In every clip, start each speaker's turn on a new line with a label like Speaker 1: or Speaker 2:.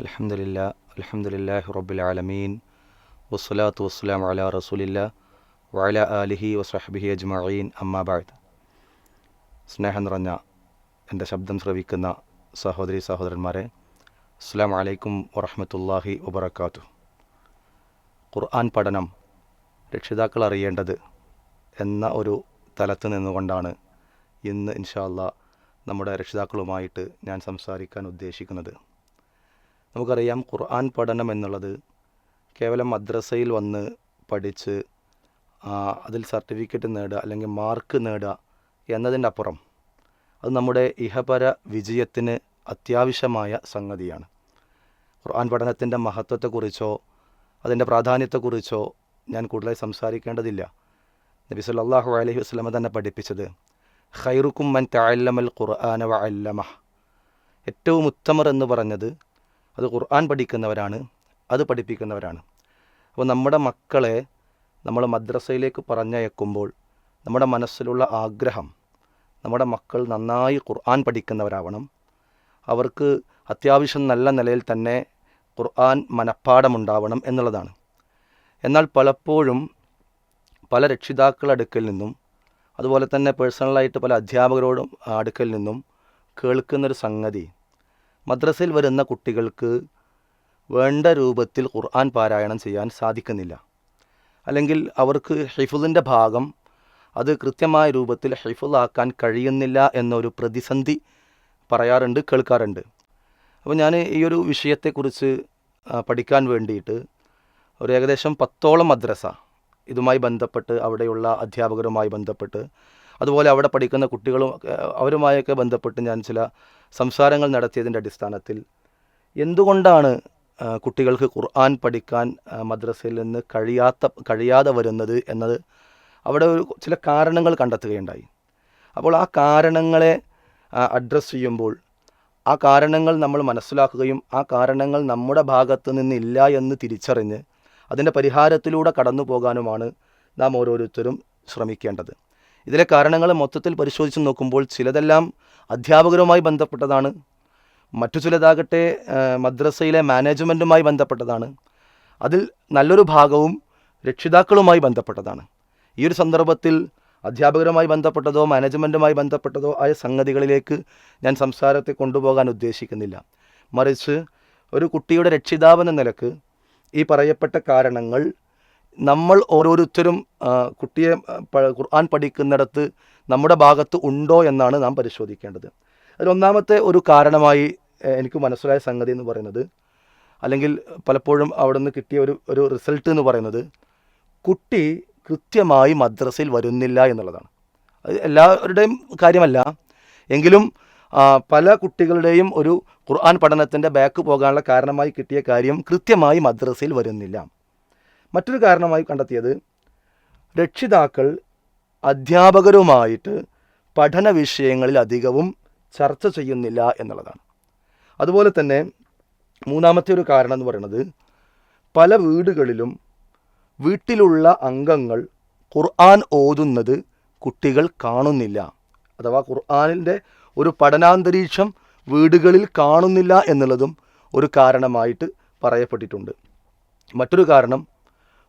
Speaker 1: അലഹമുല്ല അലഹമുല്ലാഹി ആലമീൻ. വസ്സലാത്തു വസ്സലാം അല റസൂലില്ല വഅല ആലിഹി വസ്ഹബിഹി അജ്മഈൻ. അമ്മാബാദ് സ്നേഹം നിറഞ്ഞ എന്റെ ശബ്ദം ശ്രവിക്കുന്ന സഹോദരി സഹോദരന്മാരെ അസ്സാം വലൈക്കും വറഹമത്തല്ലാഹി വബർക്കാത്തു ഖുർആൻ പഠനം രക്ഷിതാക്കൾ അറിയേണ്ടത് എന്ന ഒരു തലത്ത് നിന്നുകൊണ്ടാണ് ഇന്ന് ഇൻഷാല്ല നമ്മുടെ രക്ഷിതാക്കളുമായിട്ട് ഞാൻ സംസാരിക്കാൻ ഉദ്ദേശിക്കുന്നത്. നമുക്കറിയാം ഖുർആൻ പഠനം എന്നുള്ളത് കേവലം മദ്രസയിൽ വന്ന് പഠിച്ച് അതിൽ സർട്ടിഫിക്കറ്റ് നേടുക അല്ലെങ്കിൽ മാർക്ക് നേടുക എന്നതിന്റെ അപ്പുറം അത് നമ്മുടെ ഇഹപര വിജയത്തിന് അത്യാവശ്യമായ സംഗതിയാണ്. ഖുർആൻ പഠനത്തിന്റെ മഹത്വത്തെക്കുറിച്ചോ അതിന്റെ പ്രാധാന്യത്തെക്കുറിച്ചോ ഞാൻ കൂടുതലായി സംസാരിക്കേണ്ടതില്ല. നബി സല്ലല്ലാഹു അലഹി വസ്ലമ തന്നെ പഠിപ്പിച്ചത് ഖൈറുക്കും മൻ തഅല്ലമൽ ഖുർആന വ അല്ലമഹ് ഏറ്റവും ഉത്തമർ എന്ന് പറഞ്ഞത് അത് ഖുർആൻ പഠിക്കുന്നവരാണ് അത് പഠിപ്പിക്കുന്നവരാണ്. അപ്പോൾ നമ്മുടെ മക്കളെ നമ്മൾ മദ്രസയിലേക്ക് പറഞ്ഞയക്കുമ്പോൾ നമ്മുടെ മനസ്സിലുള്ള ആഗ്രഹം നമ്മുടെ മക്കൾ നന്നായി ഖുർആൻ പഠിക്കുന്നവരാവണം. അവർക്ക് അത്യാവശ്യം നല്ല നിലയിൽ തന്നെ ഖുർആൻ മനഃപ്പാടമുണ്ടാവണം എന്നുള്ളതാണ്. എന്നാൽ പലപ്പോഴും പല രക്ഷിതാക്കളുടെ അടുക്കൽ നിന്നും അതുപോലെ തന്നെ പേഴ്സണലായിട്ട് പല അധ്യാപകരോടും അടുക്കൽ നിന്നും കേൾക്കുന്നൊരു സംഗതി മദ്രസയിൽ വരുന്ന കുട്ടികൾക്ക് വേണ്ട രൂപത്തിൽ ഖുർആൻ പാരായണം ചെയ്യാൻ സാധിക്കുന്നില്ല. അല്ലെങ്കിൽ അവർക്ക് ഹിഫുലിന്റെ ഭാഗം അത് കൃത്യമായ രൂപത്തിൽ ഹിഫുലാക്കാൻ കഴിയുന്നില്ല എന്നൊരു പ്രതിസന്ധി പറയാറുണ്ട് കേൾക്കാറുണ്ട്. അപ്പോൾ ഞാൻ ഈ ഒരു വിഷയത്തെക്കുറിച്ച് പഠിക്കാൻ വേണ്ടിയിട്ട് ഒരു ഏകദേശം പത്തോളം മദ്രസ ഇതുമായി ബന്ധപ്പെട്ട് അവിടെയുള്ള അധ്യാപകരുമായി ബന്ധപ്പെട്ട് അതുപോലെ അവിടെ പഠിക്കുന്ന കുട്ടികളും അവരുമായൊക്കെ ബന്ധപ്പെട്ട് ഞാൻ ചില സംസാരങ്ങൾ നടത്തിയതിന്റെ അടിസ്ഥാനത്തിൽ എന്തുകൊണ്ടാണ് കുട്ടികൾക്ക് ഖുർആൻ പഠിക്കാൻ മദ്രസയിൽ നിന്ന് കഴിയാത്ത കഴിയാതെ വരുന്നത് എന്നത് അവിടെ ഒരു ചില കാരണങ്ങൾ കണ്ടെത്തുകയുണ്ടായി. അപ്പോൾ ആ കാരണങ്ങളെ അഡ്രസ്സ് ചെയ്യുമ്പോൾ ആ കാരണങ്ങൾ നമ്മൾ മനസ്സിലാക്കുകയും ആ കാരണങ്ങൾ നമ്മുടെ ഭാഗത്ത് നിന്നില്ല എന്ന് തിരിച്ചറിഞ്ഞ് അതിന്റെ പരിഹാരത്തിലൂടെ കടന്നു പോകാനുമാണ് നാം ഓരോരുത്തരും ശ്രമിക്കേണ്ടത്. ഇതിലെ കാരണങ്ങൾ മൊത്തത്തിൽ പരിശോധിച്ച് നോക്കുമ്പോൾ ചിലതെല്ലാം അധ്യാപകരുമായി ബന്ധപ്പെട്ടതാണ്. മറ്റു ചിലതാകട്ടെ മദ്രസയിലെ മാനേജ്മെന്റുമായി ബന്ധപ്പെട്ടതാണ്. അതിൽ നല്ലൊരു ഭാഗവും രക്ഷിതാക്കളുമായി ബന്ധപ്പെട്ടതാണ്. ഈ ഒരു സന്ദർഭത്തിൽ അധ്യാപകരുമായി ബന്ധപ്പെട്ടതോ മാനേജ്മെന്റുമായി ബന്ധപ്പെട്ടതോ ആയ സംഗതികളിലേക്ക് ഞാൻ സംസാരത്തെ കൊണ്ടുപോകാൻ ഉദ്ദേശിക്കുന്നില്ല. മറിച്ച് ഒരു കുട്ടിയുടെ രക്ഷിതാവെന്ന നിലയ്ക്ക് ഈ പറയപ്പെട്ട കാരണങ്ങൾ നമ്മൾ ഓരോരുത്തരും കുട്ടിയെ ഖുർആൻ പഠിക്കുന്നിടത്ത് നമ്മുടെ ഭാഗത്ത് ഉണ്ടോ എന്നാണ് നാം പരിശോധിക്കേണ്ടത്. അതിലൊന്നാമത്തെ ഒരു കാരണമായി എനിക്ക് മനസ്സിലായ സംഗതി എന്ന് പറയുന്നത് അല്ലെങ്കിൽ പലപ്പോഴും അവിടെ നിന്ന് കിട്ടിയ ഒരു ഒരു റിസൾട്ട് എന്ന് പറയുന്നത് കുട്ടി കൃത്യമായി മദ്രസയിൽ വരുന്നില്ല എന്നുള്ളതാണ്. അത് എല്ലാവരുടെയും കാര്യമല്ല. എങ്കിലും പല കുട്ടികളുടെയും ഒരു ഖുർആൻ പഠനത്തിന്റെ ബാക്ക് പോകാനുള്ള കാരണമായി കിട്ടിയ കാര്യം കൃത്യമായി മദ്രസയിൽ വരുന്നില്ല. മറ്റൊരു കാരണമായി കണ്ടെത്തിയത് രക്ഷിതാക്കൾ അധ്യാപകരുമായിട്ട് പഠന വിഷയങ്ങളിൽ അധികവും ചർച്ച ചെയ്യുന്നില്ല എന്നുള്ളതാണ്. അതുപോലെ തന്നെ മൂന്നാമത്തെ ഒരു കാരണം എന്ന് പറയുന്നത് പല വീടുകളിലും വീട്ടിലുള്ള അംഗങ്ങൾ ഖുർആൻ ഓതുന്നത് കുട്ടികൾ കാണുന്നില്ല. അഥവാ ഖുർആാനിന്റെ ഒരു പഠനാന്തരീക്ഷം വീടുകളിൽ കാണുന്നില്ല എന്നുള്ളതും ഒരു കാരണമായിട്ട് പറയപ്പെട്ടിട്ടുണ്ട്. മറ്റൊരു കാരണം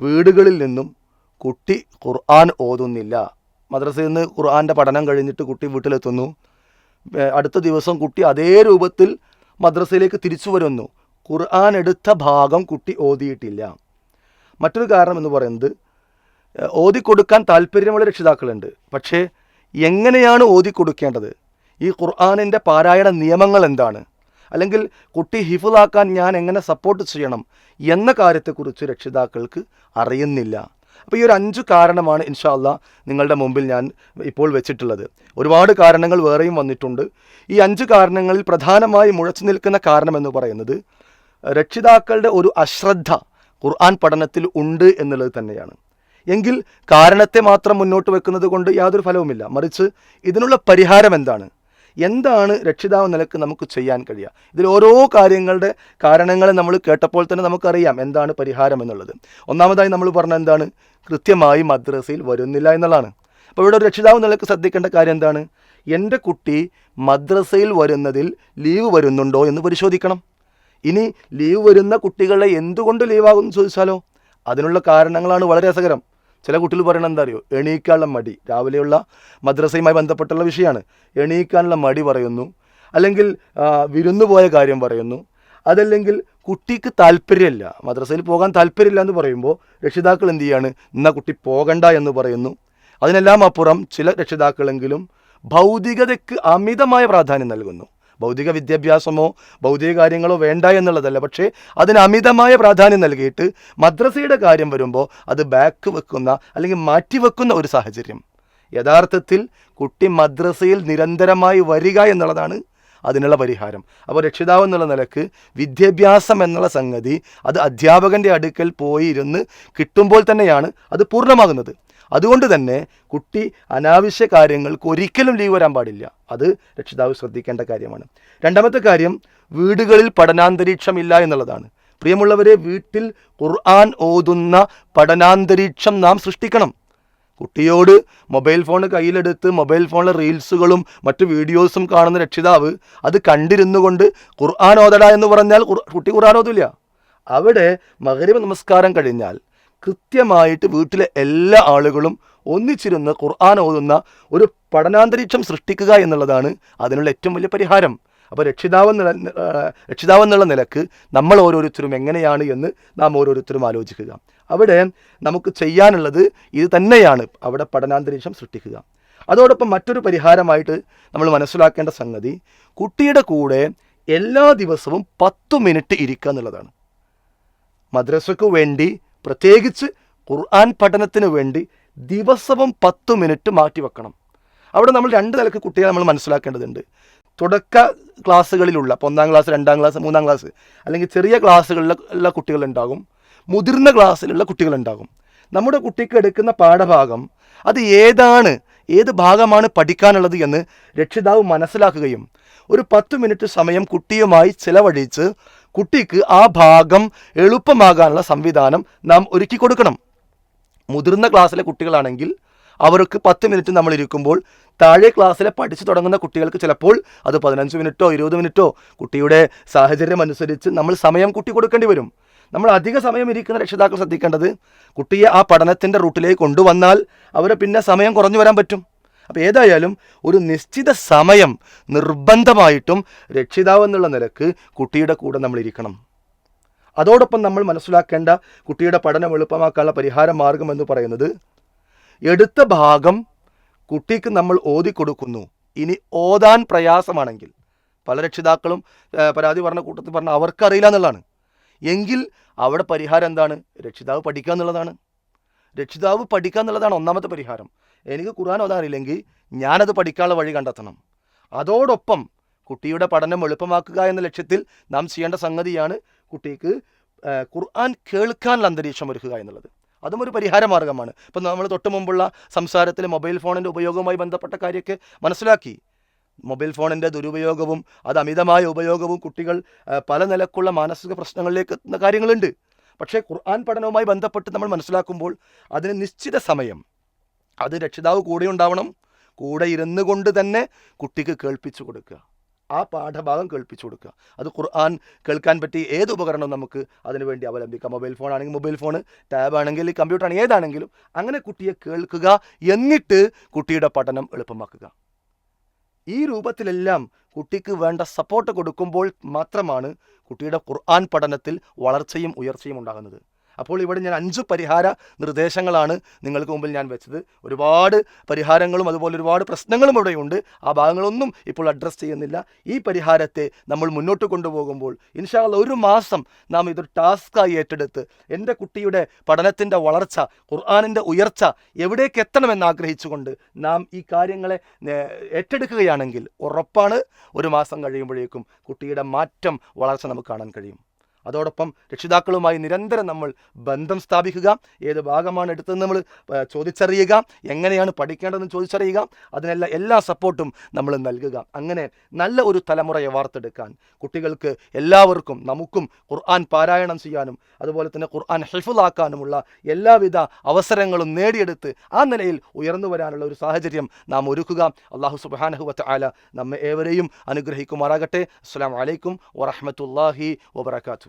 Speaker 1: വീടുകളിൽ നിന്നും കുട്ടി ഖുർആൻ ഓതുന്നില്ല. മദ്രസയിൽ നിന്ന് ഖുർആന്റെ പഠനം കഴിഞ്ഞിട്ട് കുട്ടി വീട്ടിലെത്തുന്നു. അടുത്ത ദിവസം കുട്ടി അതേ രൂപത്തിൽ മദ്രസയിലേക്ക് തിരിച്ചു വരുന്നു. ഖുർആൻ എടുത്ത ഭാഗം കുട്ടി ഓതിയിട്ടില്ല. മറ്റൊരു കാരണം എന്ന് പറയുന്നത് ഓതിക്കൊടുക്കാൻ താല്പര്യമുള്ള രക്ഷിതാക്കളുണ്ട്. പക്ഷേ എങ്ങനെയാണ് ഓതിക്കൊടുക്കേണ്ടത്? ഈ ഖുർആാനിന്റെ പാരായണ നിയമങ്ങൾ എന്താണ്? അല്ലെങ്കിൽ കുട്ടി ഹിഫിളാക്കാൻ ഞാൻ എങ്ങനെ സപ്പോർട്ട് ചെയ്യണം എന്ന കാര്യത്തെക്കുറിച്ച് രക്ഷിതാക്കൾക്ക് അറിയുന്നില്ല. അപ്പോൾ ഈ ഒരു അഞ്ച് കാരണമാണ് ഇൻഷാല്ല നിങ്ങളുടെ മുമ്പിൽ ഞാൻ ഇപ്പോൾ വെച്ചിട്ടുള്ളത്. ഒരുപാട് കാരണങ്ങൾ വേറെയും വന്നിട്ടുണ്ട്. ഈ അഞ്ച് കാരണങ്ങളിൽ പ്രധാനമായി മുഴച്ചു നിൽക്കുന്ന കാരണം എന്ന് പറയുന്നത് രക്ഷിതാക്കളുടെ ഒരു അശ്രദ്ധ ഖുർആൻ പഠനത്തിൽ ഉണ്ട് എന്നുള്ളത് തന്നെയാണ്. എങ്കിൽ കാരണത്തെ മാത്രം മുന്നോട്ട് വെക്കുന്നത് കൊണ്ട് യാതൊരു ഫലവുമില്ല. മറിച്ച് ഇതിനുള്ള പരിഹാരം എന്താണ്? എന്താണ് രക്ഷിതാവ് നിലയ്ക്ക് നമുക്ക് ചെയ്യാൻ കഴിയുക? ഇതിൽ ഓരോ കാര്യങ്ങളുടെ കാരണങ്ങളെ നമ്മൾ കേട്ടപ്പോൾ തന്നെ നമുക്കറിയാം എന്താണ് പരിഹാരം എന്നുള്ളത്. ഒന്നാമതായി നമ്മൾ പറഞ്ഞ എന്താണ്? കൃത്യമായി മദ്രസയിൽ വരുന്നില്ല എന്നുള്ളതാണ്. അപ്പോൾ ഇവിടെ ഒരു രക്ഷിതാവ് നിലയ്ക്ക് ശ്രദ്ധിക്കേണ്ട കാര്യം എന്താണ്? എന്റെ കുട്ടി മദ്രസയിൽ വരുന്നതിൽ ലീവ് വരുന്നുണ്ടോ എന്ന് പരിശോധിക്കണം.
Speaker 2: ഇനി ലീവ് വരുന്ന കുട്ടികളെ എന്തുകൊണ്ട് ലീവാകുമെന്ന് ചോദിച്ചാലോ? അതിനുള്ള കാരണങ്ങളാണ് വളരെ രസകരം. ചില കുട്ടികൾ പറയണത് എന്താ അറിയോ? എണീക്കാനുള്ള മടി. രാവിലെയുള്ള മദ്രസയുമായി ബന്ധപ്പെട്ടുള്ള വിഷയമാണ്. എണീക്കാനുള്ള മടി പറയുന്നു. അല്ലെങ്കിൽ വിരുന്നു പോയ കാര്യം പറയുന്നു. അതല്ലെങ്കിൽ കുട്ടിക്ക് താല്പര്യമില്ല. മദ്രസയിൽ പോകാൻ താല്പര്യമില്ല എന്ന് പറയുമ്പോൾ രക്ഷിതാക്കൾ എന്ത് ചെയ്യാണ്? എന്നാൽ കുട്ടി പോകണ്ട എന്ന് പറയുന്നു. അതിനെല്ലാം അപ്പുറം ചില രക്ഷിതാക്കളെങ്കിലും ഭൗതികതയ്ക്ക് അമിതമായ പ്രാധാന്യം നൽകുന്നു. ഭൗതിക വിദ്യാഭ്യാസമോ ഭൗതിക കാര്യങ്ങളോ വേണ്ട എന്നുള്ളതല്ല. പക്ഷേ അതിന് അമിതമായ പ്രാധാന്യം നൽകിയിട്ട് മദ്രസയുടെ കാര്യം വരുമ്പോൾ അത് ബാക്ക് വെക്കുന്ന അല്ലെങ്കിൽ മാറ്റിവെക്കുന്ന ഒരു സാഹചര്യം. യഥാർത്ഥത്തിൽ കുട്ടി മദ്രസയിൽ നിരന്തരമായി വരിക എന്നുള്ളതാണ് അതിനുള്ള പരിഹാരം. അപ്പോൾ രക്ഷിതാവ് എന്നുള്ള നിലയ്ക്ക് വിദ്യാഭ്യാസം എന്നുള്ള സംഗതി അത് അധ്യാപകന്റെ അടുക്കൽ പോയി ഇരുന്ന് കിട്ടുമ്പോൾ തന്നെയാണ് അത് പൂർണമാകുന്നത്. അതുകൊണ്ട് തന്നെ കുട്ടി അനാവശ്യ കാര്യങ്ങൾക്ക് ഒരിക്കലും ലീവ് വരാൻ പാടില്ല. അത് രക്ഷിതാവ് ശ്രദ്ധിക്കേണ്ട കാര്യമാണ്. രണ്ടാമത്തെ കാര്യം വീടുകളിൽ പഠനാന്തരീക്ഷമില്ല എന്നുള്ളതാണ്. പ്രിയമുള്ളവരെ വീട്ടിൽ ഖുർആൻ ഓതുന്ന പഠനാന്തരീക്ഷം നാം സൃഷ്ടിക്കണം. കുട്ടിയോട് മൊബൈൽ ഫോൺ കയ്യിലെടുത്ത് മൊബൈൽ ഫോണിലെ റീൽസുകളും മറ്റു വീഡിയോസും കാണുന്ന രക്ഷിതാവ് അത് കണ്ടിരുന്നു കൊണ്ട് ഖുർആൻ ഓതട എന്ന് പറഞ്ഞാൽ കുട്ടി ഖുർആൻ ഓതില്ല അവിടെ മകരീബ് നമസ്കാരം കഴിഞ്ഞാൽ കൃത്യമായിട്ട് വീട്ടിലെ എല്ലാ ആളുകളും ഒന്നിച്ചിരുന്ന് ഖുർആൻ ഓതുന്ന ഒരു പഠനാന്തരീക്ഷം സൃഷ്ടിക്കുക എന്നുള്ളതാണ് അതിനുള്ള ഏറ്റവും വലിയ പരിഹാരം. അപ്പോൾ രക്ഷിതാവെന്നുള്ള രക്ഷിതാവെന്നുള്ള നിലയ്ക്ക് നമ്മൾ ഓരോരുത്തരും എങ്ങനെയാണ് എന്ന് നാം ഓരോരുത്തരും ആലോചിക്കുക. അവിടെ നമുക്ക് ചെയ്യാനുള്ളത് ഇത് തന്നെയാണ് അവിടെ പഠനാന്തരീക്ഷം സൃഷ്ടിക്കുക. അതോടൊപ്പം മറ്റൊരു പരിഹാരമായിട്ട് നമ്മൾ മനസ്സിലാക്കേണ്ട സംഗതി കുട്ടിയുടെ കൂടെ എല്ലാ ദിവസവും പത്തു മിനിറ്റ് ഇരിക്കുക എന്നുള്ളതാണ്. മദ്രസയ്ക്ക് വേണ്ടി പ്രത്യേകിച്ച് ഖുർആൻ പഠനത്തിന് വേണ്ടി ദിവസവും പത്ത് മിനിറ്റ് മാറ്റി വെക്കണം. അവിടെ നമ്മൾ രണ്ട് നിലയ്ക്ക് കുട്ടികളെ നമ്മൾ മനസ്സിലാക്കേണ്ടതുണ്ട്. തുടക്ക ക്ലാസ്സുകളിലുള്ള ഇപ്പോൾ ഒന്നാം ക്ലാസ് രണ്ടാം ക്ലാസ് മൂന്നാം ക്ലാസ് അല്ലെങ്കിൽ ചെറിയ ക്ലാസ്സുകളിലുള്ള കുട്ടികളുണ്ടാകും. മുതിർന്ന ക്ലാസ്സിലുള്ള കുട്ടികളുണ്ടാകും. നമ്മുടെ കുട്ടിക്ക് എടുക്കുന്ന പാഠഭാഗം അത് ഏതാണ് ഏത് ഭാഗമാണ് പഠിക്കാനുള്ളത് എന്ന് രക്ഷിതാവ് മനസ്സിലാക്കുകയും ഒരു പത്ത് മിനിറ്റ് സമയം കുട്ടിയുമായി ചിലവഴിച്ച് കുട്ടിക്ക് ആ ഭാഗം എളുപ്പമാകാനുള്ള സംവിധാനം നാം ഒരുക്കി കൊടുക്കണം. മുതിർന്ന ക്ലാസ്സിലെ കുട്ടികളാണെങ്കിൽ അവർക്ക് പത്ത് മിനിറ്റ് നമ്മൾ ഇരിക്കുമ്പോൾ താഴെ ക്ലാസ്സിലെ പഠിച്ചു തുടങ്ങുന്ന കുട്ടികൾക്ക് ചിലപ്പോൾ അത് പതിനഞ്ച് മിനിറ്റോ ഇരുപത് മിനിറ്റോ കുട്ടിയുടെ സാഹചര്യം അനുസരിച്ച് നമ്മൾ സമയം കുട്ടി കൊടുക്കേണ്ടി വരും. നമ്മൾ അധിക സമയം ഇരിക്കുന്ന രക്ഷിതാക്കൾ ശ്രദ്ധിക്കേണ്ടത് കുട്ടിയെ ആ പഠനത്തിന്റെ റൂട്ടിലേക്ക് കൊണ്ടുവന്നാൽ അവരെ പിന്നെ സമയം കുറഞ്ഞു വരാൻ പറ്റും. അപ്പോൾ ഏതായാലും ഒരു നിശ്ചിത സമയം നിർബന്ധമായിട്ടും രക്ഷിതാവ് എന്നുള്ള നിലയ്ക്ക് കുട്ടിയുടെ കൂടെ നമ്മൾ ഇരിക്കണം. അതോടൊപ്പം നമ്മൾ മനസ്സിലാക്കേണ്ട കുട്ടിയുടെ പഠനം എളുപ്പമാക്കാനുള്ള പരിഹാര മാർഗം എന്ന് പറയുന്നത് എടുത്ത ഭാഗം കുട്ടിക്ക് നമ്മൾ ഓതി കൊടുക്കുന്നു. ഇനി ഓതാൻ പ്രയാസമാണെങ്കിൽ. പല രക്ഷിതാക്കളും പരാതി പറഞ്ഞ കൂട്ടത്തിൽ പറഞ്ഞ അവർക്കറിയില്ല എന്നുള്ളതാണ്. എങ്കിൽ അവിടെ പരിഹാരം എന്താണ്? രക്ഷിതാവ് പഠിക്കുക എന്നുള്ളതാണ്. രക്ഷിതാവ് പഠിക്കുക എന്നുള്ളതാണ് ഒന്നാമത്തെ പരിഹാരം. എനിക്ക് ഖുർആൻ ഓതാൻ അറിയില്ലെങ്കിൽ ഞാനത് പഠിക്കാനുള്ള വഴി കണ്ടെത്തണം. അതോടൊപ്പം കുട്ടിയുടെ പഠനം എളുപ്പമാക്കുക എന്ന ലക്ഷ്യത്തിൽ നാം ചെയ്യേണ്ട സംഗതിയാണ് കുട്ടിക്ക് ഖുർആൻ കേൾക്കാനുള്ള അന്തരീക്ഷം ഒരുക്കുക എന്നുള്ളത്. അതും ഒരു പരിഹാര മാർഗമാണ്. ഇപ്പം നമ്മൾ തൊട്ട് മുമ്പുള്ള സംസാരത്തിൽ മൊബൈൽ ഫോണിന്റെ ഉപയോഗവുമായി ബന്ധപ്പെട്ട കാര്യമൊക്കെ മനസ്സിലാക്കി. മൊബൈൽ ഫോണിന്റെ ദുരുപയോഗവും അത് അമിതമായ ഉപയോഗവും കുട്ടികൾ പല നിലക്കുള്ള മാനസിക പ്രശ്നങ്ങളിലേക്ക് എത്തുന്ന കാര്യങ്ങളുണ്ട്. പക്ഷേ ഖുർആൻ പഠനവുമായി ബന്ധപ്പെട്ട് നമ്മൾ മനസ്സിലാക്കുമ്പോൾ അതിന് നിശ്ചിത സമയം അത് രക്ഷിതാവ് കൂടെ ഉണ്ടാവണം കൂടെ ഇരുന്നു കൊണ്ട് തന്നെ കുട്ടിക്ക് കേൾപ്പിച്ചു കൊടുക്കുക. ആ പാഠഭാഗം കേൾപ്പിച്ചു കൊടുക്കുക. അത് ഖുർആൻ കേൾക്കാൻ പറ്റിയ ഏത് ഉപകരണവും നമുക്ക് അതിനു വേണ്ടി അവലംബിക്കാം. മൊബൈൽ ഫോൺ ആണെങ്കിൽ മൊബൈൽ ഫോൺ ടാബ് ആണെങ്കിൽ കമ്പ്യൂട്ടർ ആണെങ്കിൽ ഏതാണെങ്കിലും അങ്ങനെ കുട്ടിയെ കേൾക്കുക എന്നിട്ട് കുട്ടിയുടെ പഠനം എളുപ്പമാക്കുക. ഈ രൂപത്തിലെല്ലാം കുട്ടിക്ക് വേണ്ട സപ്പോർട്ട് കൊടുക്കുമ്പോൾ മാത്രമാണ് കുട്ടിയുടെ ഖുർആൻ പഠനത്തിൽ വളർച്ചയും ഉയർച്ചയും ഉണ്ടാകുന്നത്. അപ്പോൾ ഇവിടെ ഞാൻ അഞ്ച് പരിഹാര നിർദ്ദേശങ്ങളാണ് നിങ്ങൾക്ക് മുമ്പിൽ ഞാൻ വെച്ചത്. ഒരുപാട് പരിഹാരങ്ങളും അതുപോലെ ഒരുപാട് പ്രശ്നങ്ങളും ഇവിടെയുണ്ട്. ആ ഭാഗങ്ങളൊന്നും ഇപ്പോൾ അഡ്രസ്സ് ചെയ്യുന്നില്ല. ഈ പരിഹാരത്തെ നമ്മൾ മുന്നോട്ട് കൊണ്ടുപോകുമ്പോൾ ഇൻഷാല്ല ഒരു മാസം നാം ഇതൊരു ടാസ്ക്കായി ഏറ്റെടുത്ത് എന്റെ കുട്ടിയുടെ പഠനത്തിന്റെ വളർച്ച ഖുർആാനിന്റെ ഉയർച്ച എവിടേക്ക് എത്തണമെന്ന് ആഗ്രഹിച്ചുകൊണ്ട് നാം ഈ കാര്യങ്ങളെ ഏറ്റെടുക്കുകയാണെങ്കിൽ ഉറപ്പാണ് ഒരു മാസം കഴിയുമ്പോഴേക്കും കുട്ടിയുടെ മാറ്റം വളർച്ച നമുക്ക് കാണാൻ കഴിയും. അതോടൊപ്പം രക്ഷിതാക്കളുമായി നിരന്തരം നമ്മൾ ബന്ധം സ്ഥാപിക്കുക. ഏത് ഭാഗമാണ് എടുത്തതെന്ന് നമ്മൾ ചോദിച്ചറിയുക. എങ്ങനെയാണ് പഠിക്കേണ്ടതെന്ന് ചോദിച്ചറിയുക. അതിനെല്ലാം എല്ലാ സപ്പോർട്ടും നമ്മൾ നൽകുക. അങ്ങനെ നല്ല ഒരു തലമുറയെ വാർത്തെടുക്കാൻ കുട്ടികൾക്ക് എല്ലാവർക്കും നമുക്കും ഖുർആൻ പാരായണം ചെയ്യാനും അതുപോലെ തന്നെ ഖുർആൻ ഹെൽഫുലാക്കാനുമുള്ള എല്ലാവിധ അവസരങ്ങളും നേടിയെടുത്ത് ആ നിലയിൽ ഉയർന്നു വരാനുള്ള ഒരു സാഹചര്യം നാം ഒരുക്കുക. അള്ളാഹു സുബാനഹുവത്ത് ആല നമ്മെ ഏവരെയും അനുഗ്രഹിക്കുമാറാകട്ടെ. അസ്സാം വലൈക്കും വറഹമത്തല്ലാഹി വബർക്കാത്തു